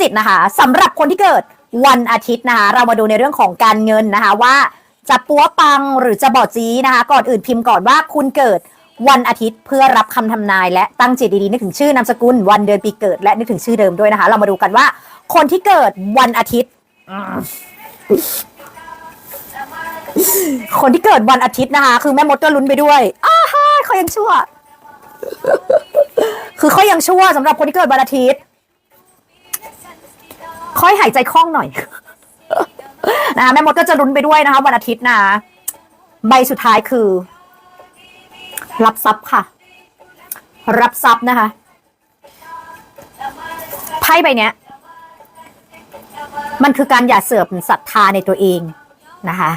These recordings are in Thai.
จิตนะคะสำหรับคนที่เกิดวันอาทิตย์นะคะ เรามาดูในเรื่องของการเงินนะคะว่าจะปัวปังหรือจะบอดจีนะคะ ก่อนอื่นพิมพ์ก่อนว่าคุณเกิดวันอาทิตย์เพื่อรับคำทำนาย และตั้งจิตดีๆนึกถึงชื่อนามสกุลวันเดือนปีเกิดและนึกถึงชื่อเดิมด้วยนะคะ เรามาดูกันว่า คนที่เกิดวันอาทิตย์ คนที่เกิดวันอาทิตย์นะคะ คือแม่มดก็ลุ้นไปด้วยอ้าฮ่าเขายังชั่ว คือเขายังชั่วสำหรับคนที่เกิดวันอาทิตย์ ค่อยหายใจคล่องหน่อยนะแม่มดก็จะลุ้นไปด้วยนะคะวันอาทิตย์นะใบสุดท้ายคือ รับทรัพย์ค่ะ รับทรัพย์นะคะไพ่ใบเนี้ย มันคือการอย่าเสื่อมศรัทธาในตัวเองนะคะ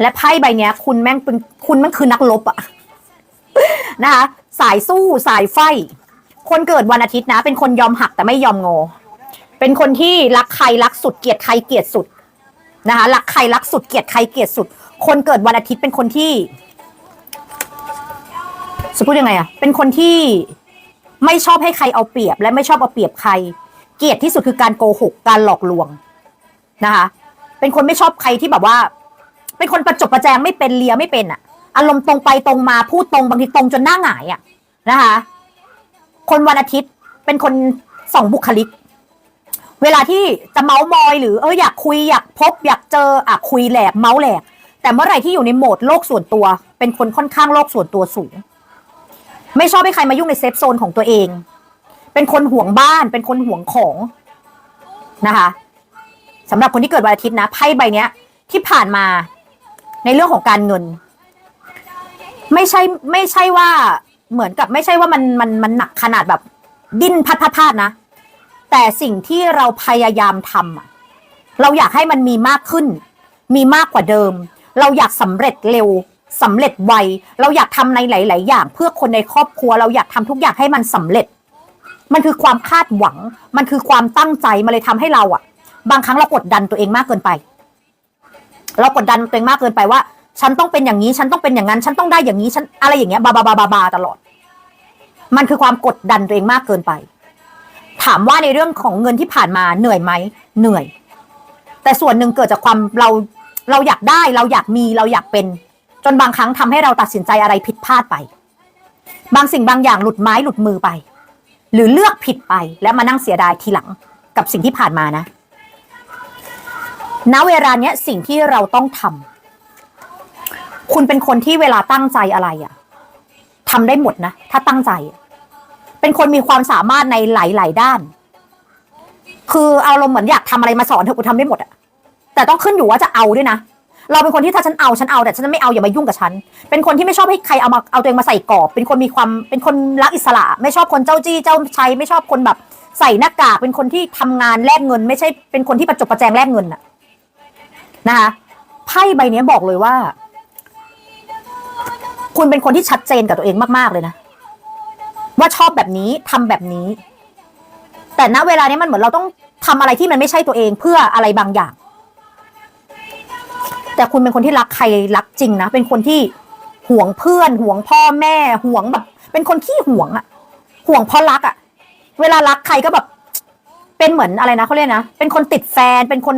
และไพ่ใบเนี้ย คุณแม่งเป็นคุณแม่งคือนักรบอะนะคะ สายสู้สายไฟ คนเกิดวันอาทิตย์นะ เป็นคนยอมหักแต่ไม่ยอมงอ เป็นคนที่รักใครรักสุดเกลียดใครเกลียดสุดนะคะรักใครรักสุดเกลียดใครเกลียดสุด คนเกิดวันอาทิตย์เป็นคนที่จะพูดยังไงอะเป็นคนที่ไม่ชอบให้ใครเอาเปรียบ และไม่ชอบเอาเปรียบใคร เกลียดที่สุดคือการโกหก การหลอกลวงนะคะ เป็นคนไม่ชอบใครที่แบบว่า เป็นคนประจบประแจงไม่เป็นเลียไม่เป็นอะอารมณ์ตรงไปตรงมาพูดตรงบางทีตรงจนหน้าหงายอะนะคะ คนวันอาทิตย์เป็นคนสองบุคลิก เวลาที่จะเมาส์มอยหรือเอออยากคุยอยากพบอยากเจออะคุยแหลกเมาส์แหลก แต่เมื่อไหร่ที่อยู่ในโหมดโลกส่วนตัว เป็นคนค่อนข้างโลกส่วนตัวสูง ไม่ชอบให้ใครมายุ่งในเซฟโซนของตัวเอง เป็นคนห่วงบ้าน เป็นคนห่วงของนะคะสำหรับคนที่เกิดวันอาทิตย์นะไพ่ใบเนี้ย ที่ผ่านมาในเรื่องของการเงิน ไม่ใช่ไม่ใช่ว่าเหมือนกับไม่ใช่ว่ามันมันมันหนักขนาดแบบดิ้นพัดพัดพาดนะ แต่สิ่งที่เราพยายามทำเราอยากให้มันมีมากขึ้น มีมากกว่าเดิม เราอยากสำเร็จเร็วสำเร็จไว เราอยากทำในหลาย ๆ อย่าง เพื่อคนในครอบครัว เราอยากทำทุกอย่างให้มันสำเร็จ มันคือความคาดหวัง มันคือความตั้งใจมันเลยทำให้เราอะบางครั้งเรากดดันตัวเองมากเกินไป เรากดดันตัวเองมากเกินไปว่า ฉันต้องเป็นอย่างนี้ ฉันต้องเป็นอย่างนั้น ฉันต้องได้อย่างนี้ ฉันอะไรอย่างเงี้ย บาบาบาบาบาตลอด มันคือความกดดันตัวเองมากเกินไป ถามว่าในเรื่องของเงินที่ผ่านมาเหนื่อยไหมเหนื่อย แต่ส่วนหนึ่งเกิดจากความเราเราอยากได้เราอยากมีเราอยากเป็น จนบางครั้งทำให้เราตัดสินใจอะไรผิดพลาดไป บางสิ่งบางอย่างหลุดไม้หลุดมือไป หรือเลือกผิดไปแล้วมานั่งเสียดายทีหลังกับสิ่งที่ผ่านมานะณเวลาเนี้ยสิ่งที่เราต้องทำคุณเป็นคนที่เวลาตั้งใจอะไรอะทำได้หมดนะ ถ้าตั้งใจ เป็นคนมีความสามารถในหลาย ๆ ด้าน คือเอาลมณ์เหมือนอยากทำอะไรมาสอนเธอกูทำได้หมดอะแต่ต้องขึ้นอยู่ว่าจะเอาด้วยนะเราเป็นคนที่ถ้าฉันเอาฉันเอาแต่ฉันไม่เอาอย่ามายุ่งกับฉัน เป็นคนที่ไม่ชอบให้ใครเอามาเอาตัวเองมาใส่กรอบ เป็นคนมีความเป็นคนรักอิสระ ไม่ชอบคนเจ้าจี้เจ้าชัยไม่ชอบคนแบบใส่หน้ากากเป็นคนที่ทำงานแลกเงิน ไม่ใช่เป็นคนที่ประจบประแจงแลกเงินอะนะคะไพ่ใบนี้บอกเลยว่า คุณเป็นคนที่ชัดเจนกับตัวเองมากๆเลยนะ ว่าชอบแบบนี้ทำแบบนี้ แต่ณเวลานี้มันเหมือนเราต้องทำอะไรที่มันไม่ใช่ตัวเองเพื่ออะไรบางอย่าง แต่คุณเป็นคนที่รักใครรักจริงนะเป็นคนที่ห่วงเพื่อนห่วงพ่อแม่ห่วงแบบ เป็นคนขี้ห่วงอะห่วงเพราะรักอะเวลารักใครก็แบบ เป็นเหมือนอะไรนะเขาเรียกนะเป็นคนติดแฟน เป็นคน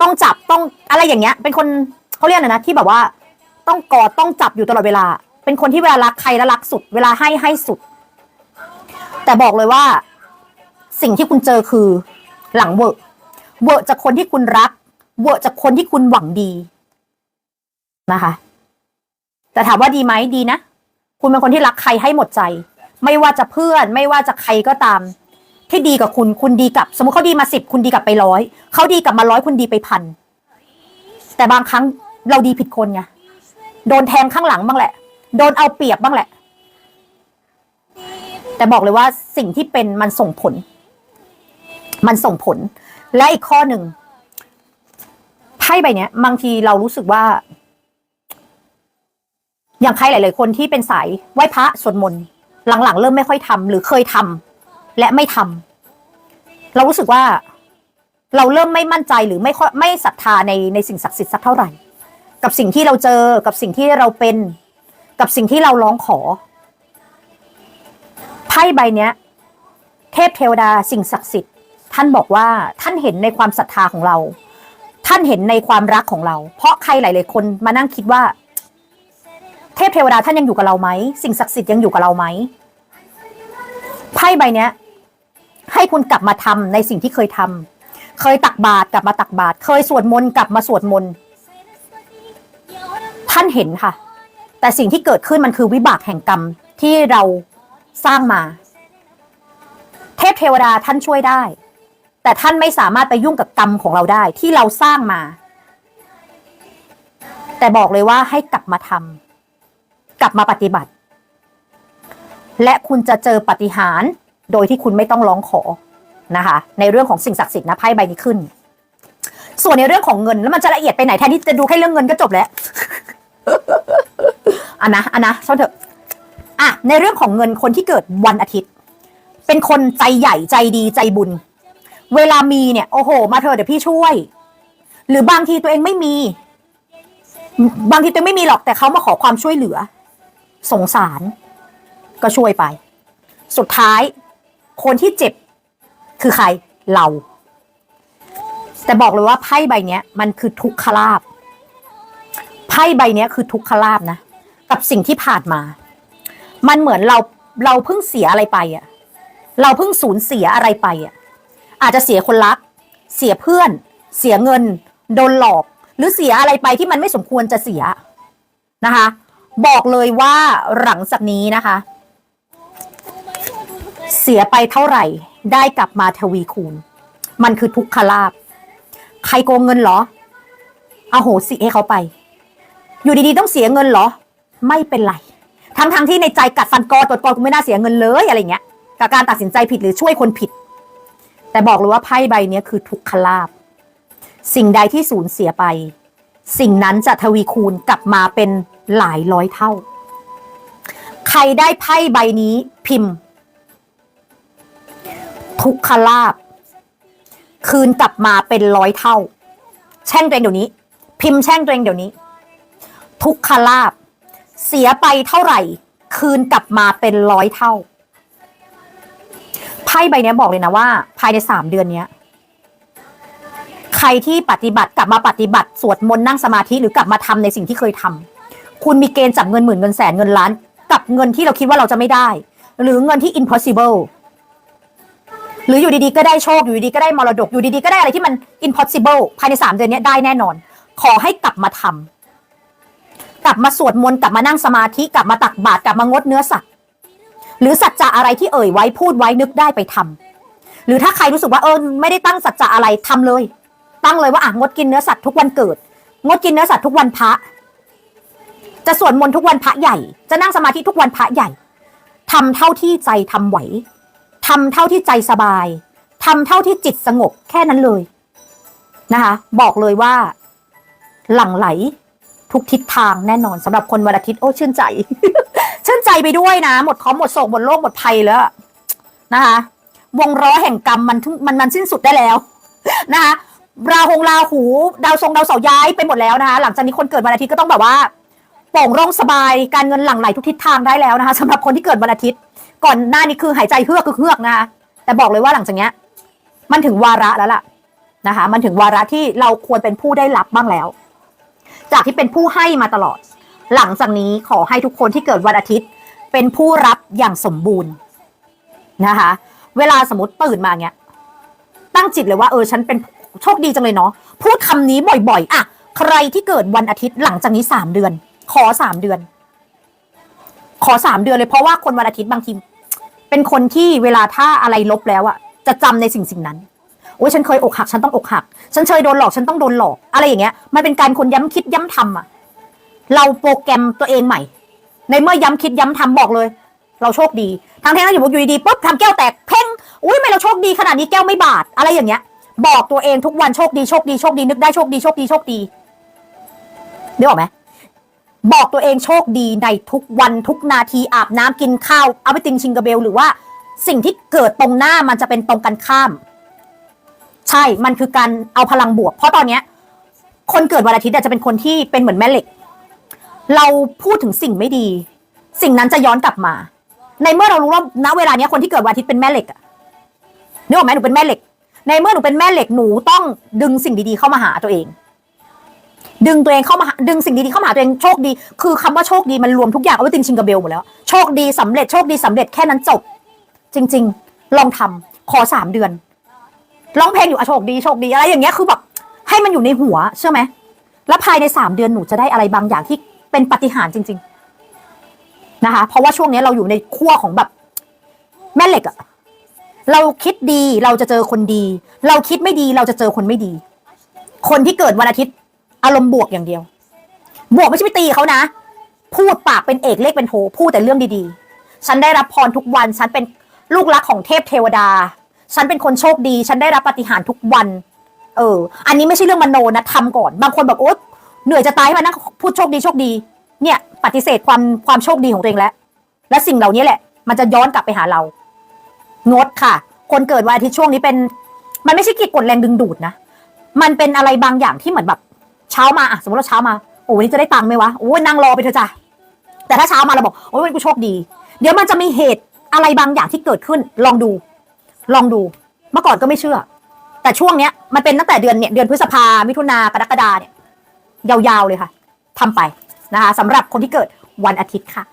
ต้องจับต้องอะไรอย่างเงี้ย เป็นคนเขาเรียกอะนะที่แบบว่า ต้องกอดต้องจับอยู่ตลอดเวลา เป็นคนที่เวลารักใครแล้วรักสุด เวลาให้ให้สุด แต่บอกเลยว่าสิ่งที่คุณเจอคือ หลังเวอร์เวอร์จากคนที่คุณรัก เวอร์จากคนที่คุณหวังดีนะคะ แต่ถามว่าดีไหมดีนะ คุณเป็นคนที่รักใครให้หมดใจ ไม่ว่าจะเพื่อน ไม่ว่าจะใครก็ตาม ที่ดีกับคุณ คุณดีกับ สมมติเขาดีมาสิบคุณดีกับไปร้อยเขาดีกับมาร้อยคุณดีไปพันแต่บางครั้งเราดีผิดคนไงโดนแทงข้างหลังบ้างแหละ โดนเอาเปรียบบ้างแหละ แต่บอกเลยว่าสิ่งที่เป็นมันส่งผล มันส่งผล และอีกข้อหนึ่งไพ่ใบเนี้ย บางทีเรารู้สึกว่า อย่างใครหลาย ๆ คนที่เป็นสายไหว้พระสวดมนต์หลัง ๆ เริ่มไม่ค่อยทำหรือเคยทำและไม่ทำเรารู้สึกว่าเราเริ่มไม่มั่นใจหรือไม่ค่อยไม่ศรัทธาในในสิ่งศักดิ์สิทธิ์สักเท่าไหร่ กับสิ่งที่เราเจอกับสิ่งที่เราเป็น กับสิ่งที่เราร้องขอ ไพ่ใบเนี้ย เทพเทวดาสิ่งศักดิ์สิทธิ์ ท่านบอกว่าท่านเห็นในความศรัทธาของเรา ท่านเห็นในความรักของเรา เพราะใครหลาย ๆ คนมานั่งคิดว่า เทพเทวดาท่านยังอยู่กับเราไหมสิ่งศักดิ์สิทธิ์ยังอยู่กับเราไหมไพ่ใบเนี้ย ให้คุณกลับมาทำในสิ่งที่เคยทำเคยตักบาตรกลับมาตักบาตรเคยสวดมนต์กลับมาสวดมนต์ท่านเห็นค่ะ แต่สิ่งที่เกิดขึ้นมันคือวิบากแห่งกรรมที่เรา สร้างมา เทพเทวดาท่านช่วยได้ แต่ท่านไม่สามารถไปยุ่งกับกรรมของเราได้ที่เราสร้างมา แต่บอกเลยว่าให้กลับมาทำกลับมาปฏิบัติ และคุณจะเจอปาฏิหารโดยที่คุณไม่ต้องร้องขอนะคะ ในเรื่องของสิ่งศักดิ์สิทธิ์นะไพ่ใบนี้ขึ้น ส่วนในเรื่องของเงินแล้วมันจะละเอียดไปไหนแทนที่จะดูแค่เรื่องเงินก็จบแล้วอันนะอันนะช่างเถอะ อะในเรื่องของเงินคนที่เกิดวันอาทิตย์ เป็นคนใจใหญ่ใจดีใจบุญ เวลามีเนี่ยโอ้โห มาเถอเดี๋ยวพี่ช่วย หรือบางทีตัวเองไม่มี บางทีตัวเองไม่มีหรอกแต่เขามาขอความช่วยเหลือ สงสาร ก็ช่วยไป สุดท้าย คนที่เจ็บ คือใครเรา แต่บอกเลยว่าไพ่ใบเนี้ยมันคือทุกขลาบไพ่ใบเนี้ยคือทุกขลาบนะ กับสิ่งที่ผ่านมา มันเหมือนเราเราเพิ่งเสียอะไรไปอะเราเพิ่งสูญเสียอะไรไปอะอาจจะเสียคนรัก เสียเพื่อน เสียเงิน โดนหลอก หรือเสียอะไรไปที่มันไม่สมควรจะเสียนะคะ บอกเลยว่าหลังจากนี้นะคะ เสียไปเท่าไหร่ ได้กลับมาทวีคูณ มันคือทุกขลาบ ใครโกงเงินเหรออโหสิให้เขาไป อยู่ดีๆต้องเสียเงินเหรอ ไม่เป็นไร ทั้งๆที่ในใจกัดฟันกอตัวกอกูไม่น่าเสียเงินเลยอะไรเงี้ยกับการตัดสินใจผิดหรือช่วยคนผิด แต่บอกเลยว่าไพ่ใบนี้คือทุกขลาบ สิ่งใดที่สูญเสียไป สิ่งนั้นจะทวีคูณกลับมาเป็นหลายร้อยเท่า ใครได้ไพ่ใบนี้พิมพ์ ทุกขลาบ คืนกลับมาเป็นร้อยเท่า แช่งตัวเองเดี๋ยวนี้ พิมพ์แช่งตัวเองเดี๋ยวนี้ ทุกขลาบ เสียไปเท่าไหร่ คืนกลับมาเป็นร้อยเท่าไพ่ใบนี้บอกเลยนะว่า ภายในสามเดือนนี้ใครที่ปฏิบัติกลับมาปฏิบัติสวดมนต์นั่งสมาธิหรือกลับมาทำในสิ่งที่เคยทำคุณมีเกณฑ์จับเงินหมื่นเงินแสนเงินล้าน กับเงินที่เราคิดว่าเราจะไม่ได้ หรือเงินที่ impossible หรืออยู่ดีๆก็ได้โชคอยู่ดีๆก็ได้มรดกอยู่ดีๆก็ได้อะไรที่มัน impossible ภายในสามเดือนนี้ได้แน่นอน ขอให้กลับมาทำ กลับมาสวดมนต์กลับมานั่งสมาธิกลับมาตักบาตรกลับมางดเนื้อสัตว์ หรือสัจจะอะไรที่เอ่ยไว้พูดไว้นึกได้ไปทำหรือถ้าใครรู้สึกว่าเออไม่ได้ตั้งสัจจะอะไรทำเลย ตั้งเลยว่าอะงดกินเนื้อสัตว์ทุกวันเกิด งดกินเนื้อสัตว์ทุกวันพระจะสวดมนต์ทุกวันพระใหญ่ จะนั่งสมาธิทุกวันพระใหญ่ทำเท่าที่ใจทำไหวทำเท่าที่ใจสบายทำเท่าที่จิตสงบแค่นั้นเลยนะคะ บอกเลยว่า หลั่งไหล ทุกทิศทางแน่นอนสำหรับคนวันอาทิตย์โอ้ชื่นใจ ชื่นใจไปด้วยนะ หมดเคอมหมดโศกหมดโรคหมดภัยแล้วนะคะ วงล้อแห่งกรรมมันมันมันสิ้นสุดได้แล้วนะคะราหงราหู ดาวทรงดาวเสาย้ายไปหมดแล้วนะคะหลังจากนี้คนเกิดวันอาทิตย์ก็ต้องแบบว่าโป่งโร่งสบายการเงินหลั่งไหลทุกทิศทางได้แล้วนะคะสำหรับคนที่เกิดวันอาทิตย์ ก่อนหน้านี้คือหายใจเฮือกคือเฮือกนะคะแต่บอกเลยว่าหลังจากนี้มันถึงวาระแล้วล่ะนะคะ มันถึงวาระที่เราควรเป็นผู้ได้รับบ้างแล้ว จากที่เป็นผู้ให้มาตลอด หลังจากนี้ขอให้ทุกคนที่เกิดวันอาทิตย์ เป็นผู้รับอย่างสมบูรณ์นะคะ เวลาสมมติตื่นมาเงี้ย ตั้งจิตเลยว่าเออฉันเป็นโชคดีจังเลยเนาะพูดคำนี้บ่อยๆ อะ ใครที่เกิดวันอาทิตย์หลังจากนี้สามเดือน ขอสามเดือน ขอสามเดือนเลยเพราะว่าคนวันอาทิตย์บางทีเป็นคนที่เวลาถ้าอะไรลบแล้วอะจะจำในสิ่งสิ่งนั้น อ้ยฉันเคยอกหักฉันต้องอกหัก ฉันเคยโดนหลอกฉันต้องโดนหลอก อะไรอย่างเงี้ยมันเป็นการคนย้ำคิดย้ำทำอะเราโปรแกรมตัวเองใหม่ ในเมื่อย้ำคิดย้ำทำบอกเลย เราโชคดีทางแท้งอยู่อยู่ดีปุ๊บทำแก้วแตกเพ่งอุ้ยไม่เราโชคดีขนาดนี้แก้วไม่บาดอะไรอย่างเงี้ย บอกตัวเองทุกวันโชคดีโชคดีโชคดีนึกได้โชคดีโชคดีโชคดีนึกออกไหมบอกตัวเองโชคดีในทุกวันทุกนาทีอาบน้ำกินข้าวเอาไปติงชิงกระเบล หรือว่าสิ่งที่เกิดตรงหน้ามันจะเป็นตรงกันข้าม ใช่มันคือการเอาพลังบวก เพราะตอนเนี้ย คนเกิดวันอาทิตย์จะเป็นคนที่เป็นเหมือนแม่เหล็ก เราพูดถึงสิ่งไม่ดี สิ่งนั้นจะย้อนกลับมา ในเมื่อเรารู้ว่าณเวลาเนี้ยคนที่เกิดวันอาทิตย์เป็นแม่เหล็กอะนึกออกไหมหนูเป็นแม่เหล็ก ในเมื่อหนูเป็นแม่เหล็กหนูต้องดึงสิ่งดีๆเข้ามาหาตัวเอง ดึงตัวเองเข้ามาดึงสิ่งดีๆเข้ามาหาตัวเองโชคดี คือคำว่าโชคดีมันรวมทุกอย่างเอาไว้ตินชิงกับเบลหมดแล้วโชคดีสำเร็จโชคดีสำเร็จแค่นั้นจบ จริง ๆ ลองทำขอสามเดือน ร้องเพลงอยู่อะโชคดีโชคดีอะไรอย่างเงี้ยคือแบบให้มันอยู่ในหัวเชื่อไหมแล้วภายในสามเดือนหนูจะได้อะไรบางอย่างที่เป็นปาฏิหารย์จริง ๆนะคะ เพราะว่าช่วงนี้เราอยู่ในขั้วของแบบแม่เหล็กอะเราคิดดีเราจะเจอคนดี เราคิดไม่ดีเราจะเจอคนไม่ดี คนที่เกิดวันอาทิตย์ อารมณ์บวกอย่างเดียว บวกไม่ใช่ไปตีเขานะ พูดปากเป็นเอกเลขเป็นโทพูดแต่เรื่องดีๆ ฉันได้รับพรทุกวันฉันเป็นลูกรักของเทพเทวดา ฉันเป็นคนโชคดี ฉันได้รับปฏิหารทุกวัน เออ อันนี้ไม่ใช่เรื่องมโนนะทำก่อน บางคนแบบโอ๊ยเหนื่อยจะตายให้มานั่งพูดโชคดีโชคดี เนี่ย ปฏิเสธความความโชคดีของตัวเองแล้ว และสิ่งเหล่านี้แหละ มันจะย้อนกลับไปหาเรา งดค่ะ คนเกิดวันอาทิตย์ช่วงนี้เป็น มันไม่ใช่กิจกฎแรงดึงดูดนะ มันเป็นอะไรบางอย่างที่เหมือนแบบ เช้ามาอะสมมติเราเช้ามา โอ้วันนี้จะได้ตังค์ไหมวะ โอ้ยนั่งรอไปเถอะจ้ะ แต่ถ้าเช้ามาเราบอก โอ้ยวันกูโชคดี เดี๋ยวมันจะมีเหตุอะไรบางอย่างที่เกิดขึ้น ลองดู ลองดู เมื่อก่อนก็ไม่เชื่อ แต่ช่วงเนี้ยมันเป็นตั้งแต่เดือนเนี่ยเดือนพฤษภามิถุนากรกฎาเนี่ยยาวๆเลยค่ะทำไปนะคะสำหรับคนที่เกิดวันอาทิตย์ค่ะ